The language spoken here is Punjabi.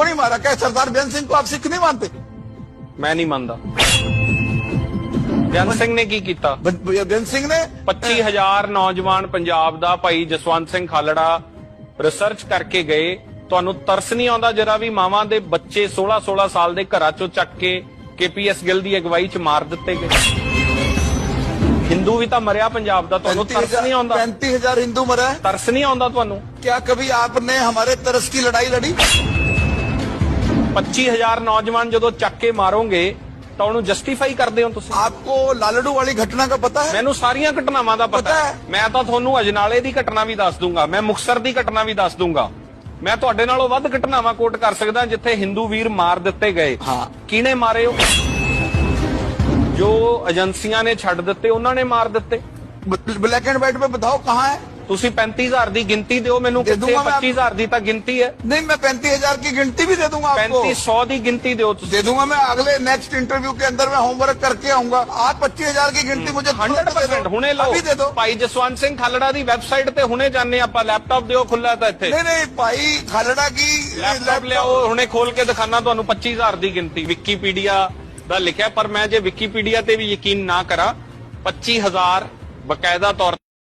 को नहीं मारा क्या सरदार बेन सिंह को आप सिख नहीं मानते ਮੈਂ ਨਹੀਂ ਮੰਨਦਾ ਬੇਅੰਤ ਸਿੰਘ ਨੇ ਕੀ ਕੀਤਾ बन- भैया बेन सिंह ने 25000 ਨੌਜਵਾਨ ਪੰਜਾਬ ਦਾ ਭਾਈ ਜਸਵੰਤ ਸਿੰਘ ਖਾਲੜਾ ਰਿਸਰਚ ਕਰਕੇ ਗਏ ਤੁਹਾਨੂੰ ਤਰਸ ਨਹੀਂ ਆਉਂਦਾ ਜਰਾ ਵੀ ਮਾਵਾਂ ਦੇ ਬੱਚੇ 16 16 ਸਾਲ ਦੇ ਘਰਾਂ ਚੋਂ ਚੱਕ ਕੇ ਕੇਪੀਐਸ ਗਿੱਲ ਦੀ ਅਗਵਾਈ ਚ ਮਾਰ ਦਿੱਤੇ ਗਏ ਹਿੰਦੂ ਵੀ ਤਾਂ ਮਰਿਆ ਪੰਜਾਬ ਦਾ ਤੁਹਾਨੂੰ ਤਰਸ ਨਹੀਂ ਆਉਂਦਾ पैंतीस हजार हिंदू मरा है ਤਰਸ ਨਹੀਂ ਆਉਂਦਾ ਤੁਹਾਨੂੰ क्या कभी आपने हमारे तरस की लड़ाई लड़ी 25000 ਨੌਜਵਾਨ ਜਦੋਂ ਚੱਕ ਕੇ ਮਾਰੋਗੇ ਤਾਂ ਉਹਨੂੰ ਜਸਟੀਫਾਈ ਕਰਦੇ ਹੋ ਤੁਸੀਂ आपको लालड़ू वाली घटना का पता है ਮੈਨੂੰ ਸਾਰੀਆਂ ਘਟਨਾਵਾਂ ਦਾ ਪਤਾ ਪਤਾ ਹੈ ਹੈ। ਮੈਂ ਤਾਂ ਤੁਹਾਨੂੰ ਅਜਨਾਲੇ ਦੀ ਘਟਨਾ ਵੀ ਦੱਸ ਦੂੰਗਾ ਮੈਂ ਮੁਕਸਰ ਦੀ ਘਟਨਾ ਵੀ ਦੱਸ ਦੂੰਗਾ ਮੈਂ ਤੁਹਾਡੇ ਨਾਲੋਂ ਵੱਧ ਘਟਨਾਵਾਂ ਕੋਟ ਕਰ ਸਕਦਾ ਜਿੱਥੇ ਹਿੰਦੂ ਵੀਰ ਮਾਰ ਦਿੱਤੇ ਗਏ ਹਾਂ। ਕਿਹਨੇ ਮਾਰੇ ਉਹ ਜੋ ਏਜੰਸੀਆਂ ਨੇ ਛੱਡ ਦਿੱਤੇ ਉਹਨਾਂ ਨੇ ਮਾਰ ਦਿੱਤੇ ब्लैक एंड व्हाइट में बताओ कहाँ है ਤੁਸੀਂ 35000 ਦੀ ਗਿਣਤੀ ਦਿਓ ਮੈਨੂੰ ਦੇ ਕਿੱਥੇ ਦੂੰਗਾ ਮੈਂ 25000 ਦੀ ਤਾਂ ਗਿਣਤੀ ਹੈ नहीं मैं पैंतीस हजार की गिनती भी दे दूंगा आपको 3500 ਦੀ ਗਿਣਤੀ ਦਿਓ ਤੁਸੀਂ दे दूंगा मैं अगले नेक्स्ट इंटरव्यू के अंदर मैं होमवर्क करके आऊंगा आप पच्चीस हजार की गिनती मुझे तुरंत दे 100% दो। ਹੁਣੇ ਲਓ अभी दे दो ਭਾਈ ਜਸਵੰਤ ਸਿੰਘ ਖਾਲੜਾ ਦੀ ਵੈਬਸਾਈਟ ਤੇ ਹੁਣੇ ਜਾਣੇ ਆਪਾਂ ਲੈਪਟਾਪ ਦਿਓ ਖੁੱਲਾ ਤਾਂ ਇੱਥੇ नहीं नहीं भाई खालड़ा की ਲੈਪਟਾਪ ਲਿਆਓ ਹੁਣੇ ਖੋਲ ਕੇ ਦਿਖਾਣਾ ਤੁਹਾਨੂੰ 25000 ਦੀ ਗਿਣਤੀ ਵਿਕੀਪੀਡੀਆ ਦਾ ਲਿਖਿਆ ਪਰ ਮੈਂ ਜੇ ਵਿਕੀਪੀਡੀਆ ਤੇ ਵੀ ਯਕੀਨ ਨਾ ਕਰਾਂ 25000 ਬਕਾਇਦਾ ਤੌਰ